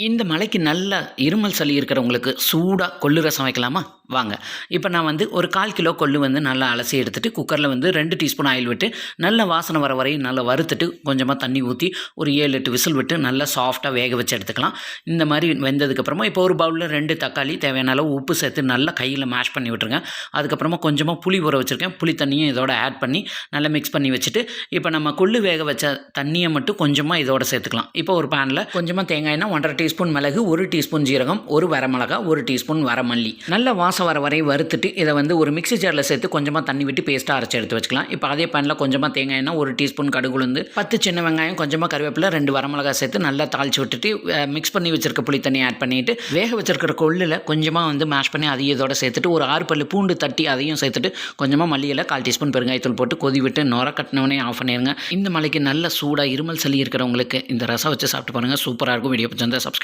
இந்த மலைக்கு நல்லா இருமல் சளி இருக்கிறவங்களுக்கு சூடாக கொள்ளு ரசம் வைக்கலாமா? வாங்க. இப்போ நான் வந்து ஒரு கால் கிலோ கொள்ளு வந்து நல்லா அலசி எடுத்துகிட்டு குக்கரில் வந்து ரெண்டு டீஸ்பூன் ஆயில் விட்டு நல்ல வாசனை வர வரையும் நல்லா வறுத்துட்டு கொஞ்சமாக தண்ணி ஊற்றி ஒரு ஏழு எட்டு விசில் விட்டு நல்லா சாஃப்டாக வேக வச்சு எடுத்துக்கலாம். இந்த மாதிரி வெந்ததுக்கப்புறமா இப்போ ஒரு பவுலில் ரெண்டு தக்காளி தேவையான அளவு உப்பு சேர்த்து நல்லா கையில் மேஷ் பண்ணி விட்டுருங்க. அதுக்கப்புறமா கொஞ்சமாக புளி ஊற வச்சுருக்கேன். புளி தண்ணியும் இதோட ஆட் பண்ணி நல்லா மிக்ஸ் பண்ணி வச்சுட்டு இப்போ நம்ம கொள்ளு வேக வச்ச தண்ணியை மட்டும் கொஞ்சமாக இதோட சேர்த்துக்கலாம். இப்போ ஒரு பேனில் கொஞ்சமாக தேங்காய்னா ஒன்றரை டீஸ்பூன் மிளகு ஒரு டீஸ்பூன் ஜீரகம் ஒரு வரமிளகா ஒரு டீஸ்பூன் வரமல்லி. நல்ல வாசம் வர வரை வறுத்துட்டு இதை வந்து ஒரு மிக்சி ஜாரில் சேர்த்து கொஞ்சமாக தண்ணி விட்டு பேஸ்ட்டாக அரைச்சி எடுத்து வச்சுக்கலாம். இப்போ அதே பேனில் கொஞ்சமாக தேங்காய்னா ஒரு டீஸ்பூன் கடுகு உளுந்து பத்து சின்ன வெங்காயம் கொஞ்சமாக கருவேப்பிலை ரெண்டு வரமிளகாய் சேர்த்து நல்லா தாளிச்சு விட்டுட்டு மிக்ஸ் பண்ணி வச்சிருக்க புளி தண்ணி ஆட் பண்ணிட்டு வேக வச்சிருக்கிற கொள்ளில் கொஞ்சமாக வந்து மேஷ் பண்ணி அதையும் இதோட சேர்த்துட்டு ஒரு ஆறு பல்லு பூண்டு தட்டி அதையும் சேர்த்துட்டு கொஞ்சமாக மல்லியில் கால் டீஸ்பூன் பெருங்காயத்தூள் போட்டு கொதி விட்டு நுர கட்டினவனே ஆஃப் பண்ணிடுங்க இந்த மலைக்கு நல்ல சூடாக இருமல் சளி இருக்கிறவங்களுக்கு இந்த ரசம் வச்சு சாப்பிட்டு பாருங்கள் சூப்பராக இருக்கும். வீடியோ பிடிச்சிருந்தா சப்ஸ்கிரைப்